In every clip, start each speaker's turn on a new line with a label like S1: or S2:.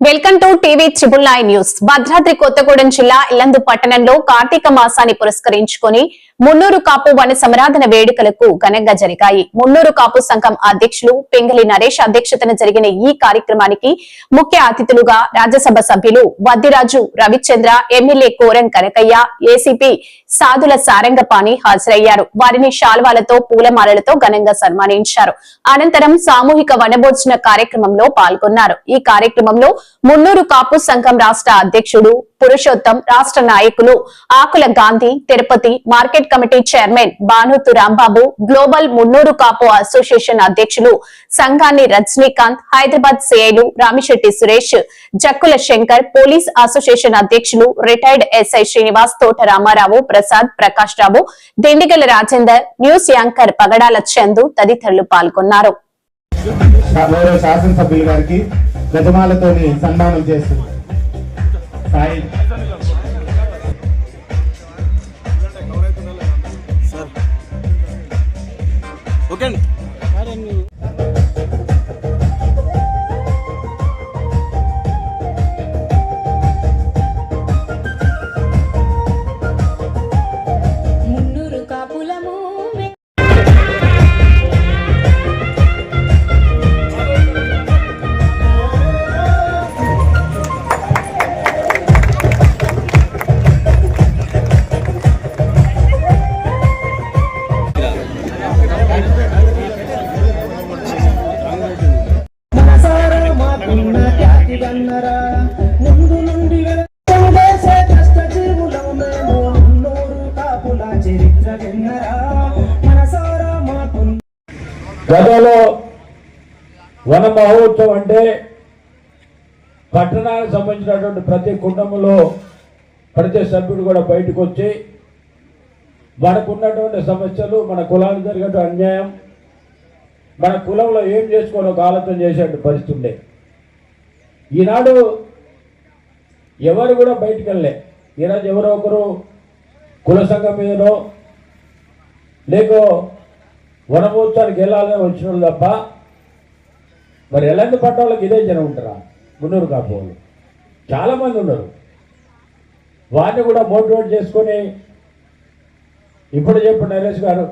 S1: Welcome to TV triple nine news. Bhadradri Kothagudem జిల్లా ఇల్లందు పట్టణంలో కార్తీక మాసాన్ని పురస్కరించుకొని మున్నూరు కాపు వన సమరాధన వేడుకలకు ఘనంగా జరిగాయి. మున్నూరు కాపు సంఘం అధ్యక్షులు పెంగలి నరేష్ అధ్యక్షతన జరిగిన ఈ కార్యక్రమానికి ముఖ్య అతిథులుగా రాజ్యసభ సభ్యులు వద్దిరాజు రవిచంద్ర ఎమ్మెల్యే కోరన్ కనకయ్య ఏసీపీ సాధుల సారంగపాణి హాజరయ్యారు. వారిని శాల్వాలతో పూలమాలలతో ఘనంగా సన్మానించారు. అనంతరం సామూహిక వనభోజన కార్యక్రమంలో పాల్గొన్నారు. ఈ కార్యక్రమంలో మున్నూరు కాపు సంఘం రాష్ట్ర అధ్యక్షుడు పురుషోత్తం రాష్ట్ర నాయకులు Akula Gandhi Tirupati market committee chairman Banothu Rambabu global Munnuru Kapu association అధ్యక్షులు సంఘాన్ని రజనీకాంత్ హైదరాబాద్ సిఐలు రామిశెట్టి సురేష్ జక్కుల శంకర్ పోలీస్ అసోసియేషన్ అధ్యక్షులు retired SI Srinivas Thota Ramarao Prasad Prakash Rao Dindigala Rajender news anchor Pagadala Chandu తదితరులు పాల్గొన్నారు.
S2: శాసనసభ్యులు గారికి గజమాలతోని సన్మానం చేస్తుంది సాయి.
S3: ఓకే అండి.
S4: మహోత్సవం అంటే పట్టణానికి సంబంధించినటువంటి ప్రతి కుటుంబంలో ప్రతి సభ్యుడు కూడా బయటకు వచ్చి మనకున్నటువంటి సమస్యలు మన కులానికి జరిగే అన్యాయం మన కులంలో ఏం చేసుకోవాలో ఒక ఆలోచన చేసేటువంటి పరిస్థితి ఉండే. ఈనాడు ఎవరు కూడా బయటికి వెళ్ళలే. ఈరోజు ఎవరో ఒకరు కుల సంఘం మీదనో లేకో వనమోత్సవానికి వెళ్ళాలని వచ్చిన తప్ప మరి ఎలాంటి పట్ట ఇదే జనం ఉంటారా? మున్నూరు కాబోలు చాలామంది ఉన్నారు. వారిని కూడా మోటివేట్ చేసుకొని ఇప్పుడు చెప్పు నరేష్ గారు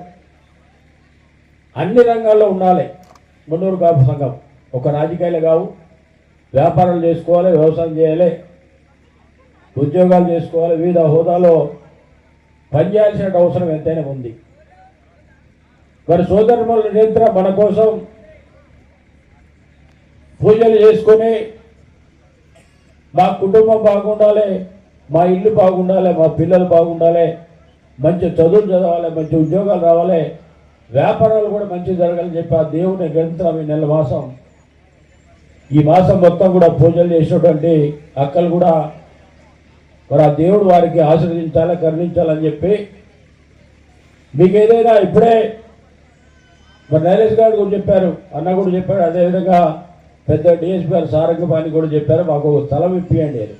S4: అన్ని రంగాల్లో ఉండాలి. మున్నూరు కాపు సంఘం ఒక రాజకీయాలు కావు. వ్యాపారాలు చేసుకోవాలి వ్యవసాయం చేయాలి ఉద్యోగాలు చేసుకోవాలి వివిధ హోదాలో పనిచేయాల్సిన అవసరం ఎంతైనా ఉంది. మరి సోదరుల నియంత్రణ మన కోసం పూజలు చేసుకొని మా కుటుంబం బాగుండాలి మా ఇల్లు బాగుండాలి మా పిల్లలు బాగుండాలి మంచి చదువులు చదవాలి మంచి ఉద్యోగాలు రావాలి వ్యాపారాలు కూడా మంచి జరగాలని చెప్పి ఆ దేవుని గ్రంథం ఈ నెల మాసం. ఈ మాసం మొత్తం కూడా పూజలు చేసినటువంటి అక్కలు కూడా మరి ఆ దేవుడు వారికి ఆశీర్వదించాలి కరుణించాలని చెప్పి మీకు ఏదైనా ఇప్పుడే మరి నరేష్ గారు కూడా చెప్పారు అన్న కూడా చెప్పాడు అదేవిధంగా పెద్ద డిఎస్పీ గారు సారంగపాణి కూడా చెప్పారు మాకు ఒక స్థలం ఇప్పియండి అని.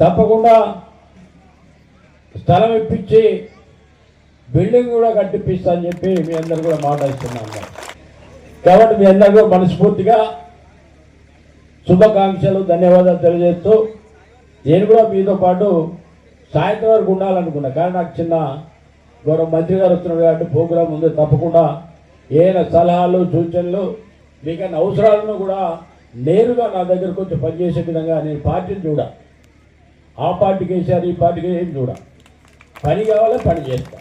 S4: తప్పకుండా స్థలం ఇప్పించి బిల్డింగ్ కూడా కట్టిపిస్తా అని చెప్పి మీ అందరు కూడా మాట ఇస్తున్నాను కాబట్టి మీ అందరూ మనస్ఫూర్తిగా శుభాకాంక్షలు ధన్యవాదాలు తెలియజేస్తూ నేను కూడా మీతో పాటు సాయంత్రం వరకు ఉండాలనుకున్నా. కానీ నాకు చిన్న గౌరవ మంత్రి గారు వస్తున్నారు కాబట్టి ప్రోగ్రాం ఉంది తప్పకుండా ఏదైనా సలహాలు సూచనలు మీకన్నా అవసరాలను కూడా నేరుగా నా దగ్గరకు వచ్చి పనిచేసే విధంగా నేను పార్టీని చూడ. ఆ పార్టీకి వేసారు ఈ పార్టీకి ఏం చూడ. పని కావాలా పని చేస్తా.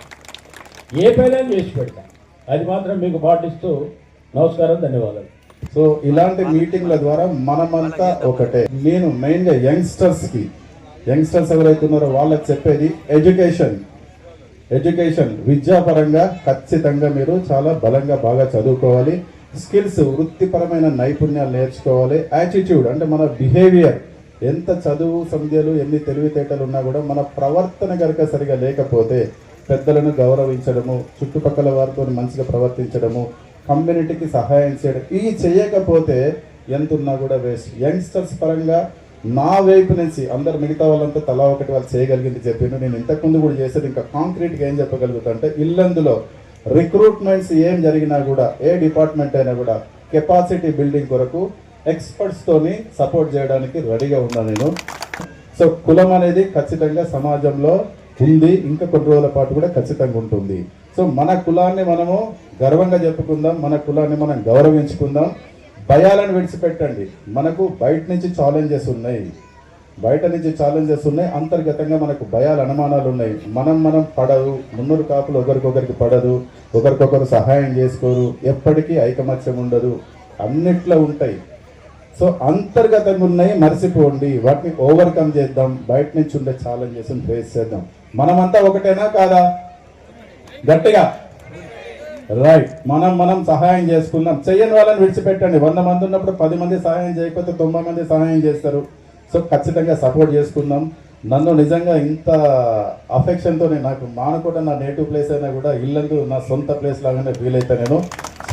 S4: ఏ పైన చేసి పెడతా. అది మాత్రం మీకు పాటిస్తూ నమస్కారం ధన్యవాదాలు.
S2: సో ఇలాంటి మీటింగ్ల ద్వారా మనమంతా ఒకటే. నేను మెయిన్గా యంగ్స్టర్స్కి యంగ్స్టర్స్ ఎవరైతే ఉన్నారో వాళ్ళకి చెప్పేది ఎడ్యుకేషన్. ఎడ్యుకేషన్ విద్యాపరంగా ఖచ్చితంగా మీరు చాలా బలంగా బాగా చదువుకోవాలి. స్కిల్స్ వృత్తిపరమైన నైపుణ్యాలు నేర్చుకోవాలి. యాటిట్యూడ్ అంటే మన బిహేవియర్ ఎంత చదువు సంధ్యలు ఎన్ని తెలివితేటలు ఉన్నా కూడా మన ప్రవర్తన కనుక సరిగా లేకపోతే పెద్దలను గౌరవించడము చుట్టుపక్కల వారితో మంచిగా ప్రవర్తించడము కమ్యూనిటీకి సహాయం చేయడం ఇవి చేయకపోతే ఎంత ఉన్నా కూడా వేస్ట్ యంగ్స్టర్స్ పరంగా నా వైపు నుంచి అందరు మిగతా వాళ్ళంతా తలా ఒకటి వాళ్ళు చేయగలిగింది చెప్పిండు. నేను ఇంతకుముందు కూడా చేసేది ఇంకా కాంక్రీట్గా ఏం చెప్పగలుగుతా అంటే ఇల్లందులో రిక్రూట్మెంట్స్ ఏం జరిగినా కూడా ఏ డిపార్ట్మెంట్ అయినా కూడా కెపాసిటీ బిల్డింగ్ కొరకు ఎక్స్పర్ట్స్తోని సపోర్ట్ చేయడానికి రెడీగా ఉన్నా నేను. సో కులం అనేది ఖచ్చితంగా సమాజంలో ఉంది ఇంకా కొన్ని రోజుల పాటు కూడా ఖచ్చితంగా ఉంటుంది. సో మన కులాన్ని మనము గర్వంగా చెప్పుకుందాం మన కులాన్ని మనం గౌరవించుకుందాం. భయాలను విడిచిపెట్టండి. మనకు బయట నుంచి ఛాలెంజెస్ ఉన్నాయి. బయట నుంచి ఛాలెంజెస్ ఉన్నాయి. అంతర్గతంగా మనకు భయాలు అనుమానాలు ఉన్నాయి. మనం మనం పడదు. మున్నూరు కాపులు ఒకరికొకరికి పడదు. ఒకరికొకరు సహాయం చేసుకోరు. ఎప్పటికీ ఐకమత్యం ఉండదు. అన్నిట్లో ఉంటాయి. సో అంతర్గతంగా ఉన్నాయి మర్చిపోండి వాటిని ఓవర్కమ్ చేద్దాం. బయట నుంచి ఉండే ఛాలెంజెస్ని ఫేస్ చేద్దాం. మనమంతా ఒకటేనా కాదా? గట్టిగా. రైట్ మనం మనం సహాయం చేసుకుందాం. చెయ్యని వాళ్ళని విడిచిపెట్టండి. వంద మంది ఉన్నప్పుడు పది మంది సహాయం చేయకపోతే తొంభై మంది సహాయం చేస్తారు. సో ఖచ్చితంగా సపోర్ట్ చేసుకుందాం. నన్ను నిజంగా ఇంత అఫెక్షన్తో నాకు మానకోట నా నేటివ్ ప్లేస్ అయినా కూడా ఇల్లందు నా సొంత ప్లేస్ లాగానే ఫీల్ అయితే నేను.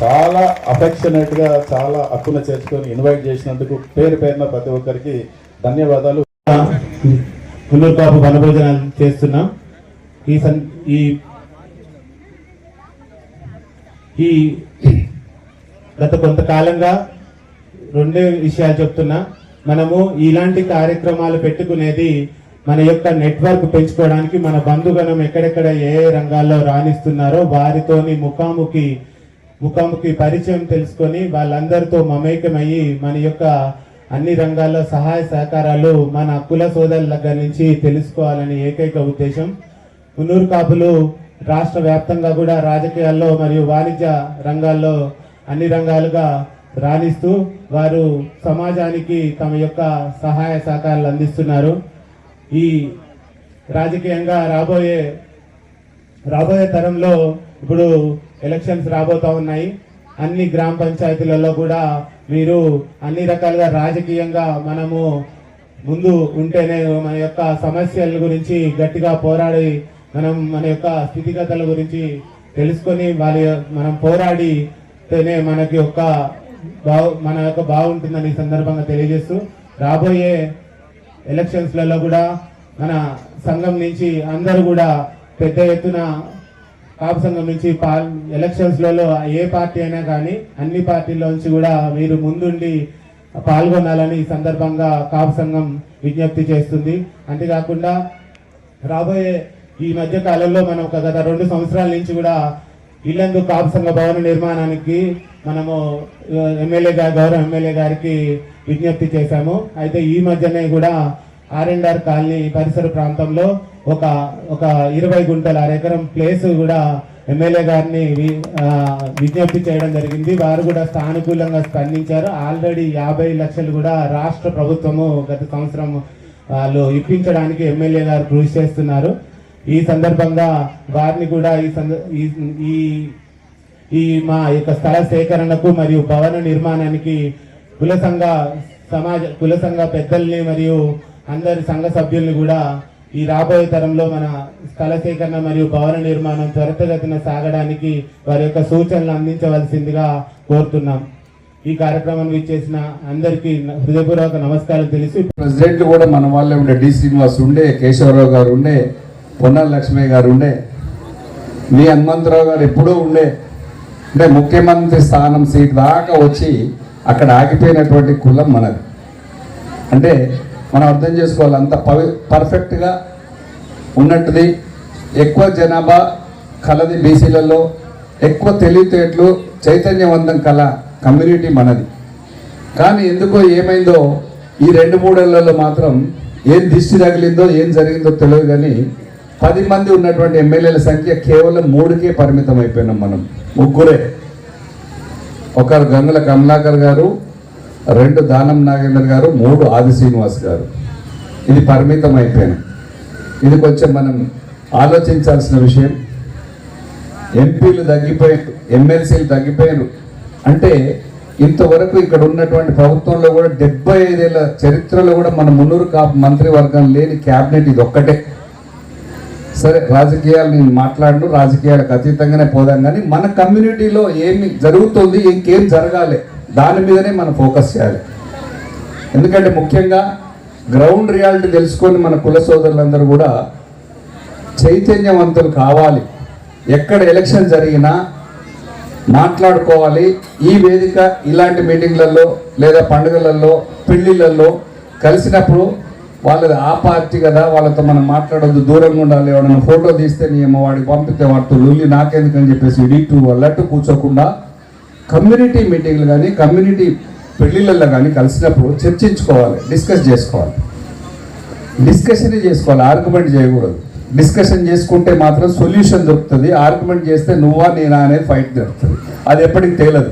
S2: చాలా అఫెక్షనేట్గా చాలా హక్కున చేర్చుకొని ఇన్వైట్ చేసినందుకు పేరు పేరున ప్రతి ఒక్కరికి ధన్యవాదాలు.
S5: మున్నూరు వనభోజనాలు చేస్తున్నాం. ఈ సన్ ఈ ఈ గత కొంతకాలంగా రెండే విషయాలు చెప్తున్నా. మనము ఇలాంటి కార్యక్రమాలు పెట్టుకునేది మన యొక్క నెట్వర్క్ పెంచుకోవడానికి మన బంధుగణం ఎక్కడెక్కడ ఏ ఏ రంగాల్లో రాణిస్తున్నారో వారితోని ముఖాముఖి ముఖాముఖి పరిచయం తెలుసుకొని వాళ్ళందరితో మమేకమయ్యి మన యొక్క అన్ని రంగాల్లో సహాయ సహకారాలు మన కుల సోదరుల దగ్గర నుంచి తెలుసుకోవాలని ఏకైక ఉద్దేశం. మున్నూరు కాపులు రాష్ట్ర వ్యాప్తంగా కూడా రాజకీయాల్లో మరియు వాణిజ్య రంగాల్లో అన్ని రంగాలుగా రాణిస్తూ వారు సమాజానికి తమ యొక్క సహాయ సహకారాలు అందిస్తున్నారు. ఈ రాజకీయంగా రాబోయే రాబోయే తరంలో ఇప్పుడు ఎలక్షన్స్ రాబోతా ఉన్నాయి. అన్ని గ్రామ పంచాయతీలలో కూడా మీరు అన్ని రకాలుగా రాజకీయంగా మనము ముందు ఉంటేనే మన యొక్క సమస్యల గురించి గట్టిగా పోరాడి మనం మన యొక్క స్థితిగతుల గురించి తెలుసుకొని వాళ్ళ మనం పోరాడితేనే మనకి ఒక బాగు మన యొక్క బాగుంటుందని సందర్భంగా తెలియజేస్తూ రాబోయే ఎలక్షన్స్లలో కూడా మన సంఘం నుంచి అందరూ కూడా పెద్ద ఎత్తున కాపు సంఘం నుంచి పాల్ ఎలక్షన్స్లలో ఏ పార్టీ అయినా కానీ అన్ని పార్టీల నుంచి కూడా మీరు ముందుండి పాల్గొనాలని ఈ సందర్భంగా కాపు సంఘం విజ్ఞప్తి చేస్తుంది. అంతేకాకుండా రాబోయే ఈ మధ్య కాలంలో మనం ఒక గత రెండు సంవత్సరాల నుంచి కూడా ఇల్లందు కాపు సంఘ భవన నిర్మాణానికి మనము ఎమ్మెల్యే గారి గౌరవ ఎమ్మెల్యే గారికి విజ్ఞప్తి చేశాము. అయితే ఈ మధ్యనే కూడా ఆర్ అండ్ ఆర్ కాలనీ పరిసర ప్రాంతంలో ఒక ఒక ఇరవై గుంటల అరెకరం ప్లేస్ కూడా ఎమ్మెల్యే గారిని విజ్ఞప్తి చేయడం జరిగింది. వారు కూడా సానుకూలంగా స్పందించారు. ఆల్రెడీ యాభై లక్షలు కూడా రాష్ట్ర ప్రభుత్వము గత సంవత్సరం వాళ్ళు ఇప్పించడానికి ఎమ్మెల్యే గారు కృషి చేస్తున్నారు. ఈ సందర్భంగా వారిని కూడా ఈ ఈ- ఈ ఈ మా యొక్క స్థల సేకరణకు మరియు భవన నిర్మాణానికి కుల సంఘ సమాజ కుల సంఘ పెద్దల్ని మరియు అందరి సంఘ సభ్యుల్ని కూడా ఈ రాబోయే తరంలో మన స్థల సేకరణ మరియు భవన నిర్మాణం త్వరితగతిన సాగడానికి వారి యొక్క సూచనలు అందించవలసిందిగా కోరుతున్నాం. ఈ కార్యక్రమం ఇచ్చేసిన అందరికీ హృదయపూర్వక నమస్కారం తెలిసి
S6: ప్రెసిడెంట్ కూడా మన వాళ్ళే ఉండే డి శ్రీనివాస్ ఉండే కేశవరావు గారు ఉండే పొన్నాల లక్ష్మయ్య గారు ఉండే మీ హనుమంతరావు గారు ఎప్పుడూ ఉండే అంటే ముఖ్యమంత్రి స్థానం సీట్ దాకా వచ్చి అక్కడ ఆగిపోయినటువంటి కులం మనది. అంటే మనం అర్థం చేసుకోవాలి అంత పవి పర్ఫెక్ట్గా ఉన్నట్టుది. ఎక్కువ జనాభా కలది బీసీలలో ఎక్కువ తెలివితేటలు చైతన్యవంతం కల కమ్యూనిటీ మనది. కానీ ఎందుకో ఏమైందో ఈ రెండు మూడేళ్ళలో మాత్రం ఏం దిష్టి తగిలిందో ఏం జరిగిందో తెలియదు కానీ పది మంది ఉన్నటువంటి ఎమ్మెల్యేల సంఖ్య కేవలం మూడుకే పరిమితం అయిపోయినాం మనం ముగ్గురే. ఒకరు గంగుల కమలాకర్ గారు రెండు దానం నాగేందర్ గారు మూడు ఆది శ్రీనివాస్ గారు. ఇది పరిమితం అయిపోయినాం. ఇది కొంచెం మనం ఆలోచించాల్సిన విషయం ఎంపీలు తగ్గిపోయారు ఎమ్మెల్సీలు తగ్గిపోయారు. అంటే ఇంతవరకు ఇక్కడ ఉన్నటువంటి ప్రభుత్వంలో కూడా డెబ్బై ఐదేళ్ళ చరిత్రలో కూడా మన మున్నూరు కా మంత్రివర్గం లేని క్యాబినెట్ ఇది ఒక్కటే సరే రాజకీయాలు నేను మాట్లాడను రాజకీయాలకు అతీతంగానే పోదాం కానీ మన కమ్యూనిటీలో ఏమి జరుగుతుంది ఇంకేం జరగాలి దాని మీదనే మనం ఫోకస్ చేయాలి. ఎందుకంటే ముఖ్యంగా గ్రౌండ్ రియాలిటీ తెలుసుకొని మన కుల సోదరులందరూ కూడా చైతన్యవంతులు కావాలి. ఎక్కడ ఎలక్షన్ జరిగినా మాట్లాడుకోవాలి. ఈ వేదిక ఇలాంటి మీటింగ్లలో లేదా పండుగలలో పెళ్ళిళ్ళల్లో కలిసినప్పుడు వాళ్ళది ఆ పార్టీ కదా వాళ్ళతో మనం మాట్లాడొద్దు దూరంగా ఉండాలి ఎవరైనా ఫోటో తీస్తే నేను అమ్మ వాడికి పంపితే వాడితో లొల్లి నాకెందుకని చెప్పేసి ఇటు అల్లట్టు కూర్చోకుండా కమ్యూనిటీ మీటింగ్లు కానీ కమ్యూనిటీ పెళ్ళిళ్ళల్లో కానీ కలిసినప్పుడు చర్చించుకోవాలి డిస్కస్ చేసుకోవాలి. డిస్కషన్ చేసుకోవాలి ఆర్గ్యుమెంట్ చేయకూడదు. డిస్కషన్ చేసుకుంటే మాత్రం సొల్యూషన్ దొరుకుతుంది ఆర్గ్యుమెంట్ చేస్తే నువ్వా నేనా అనేది ఫైట్ జరుగుతుంది. అది ఎప్పటికి తేలదు.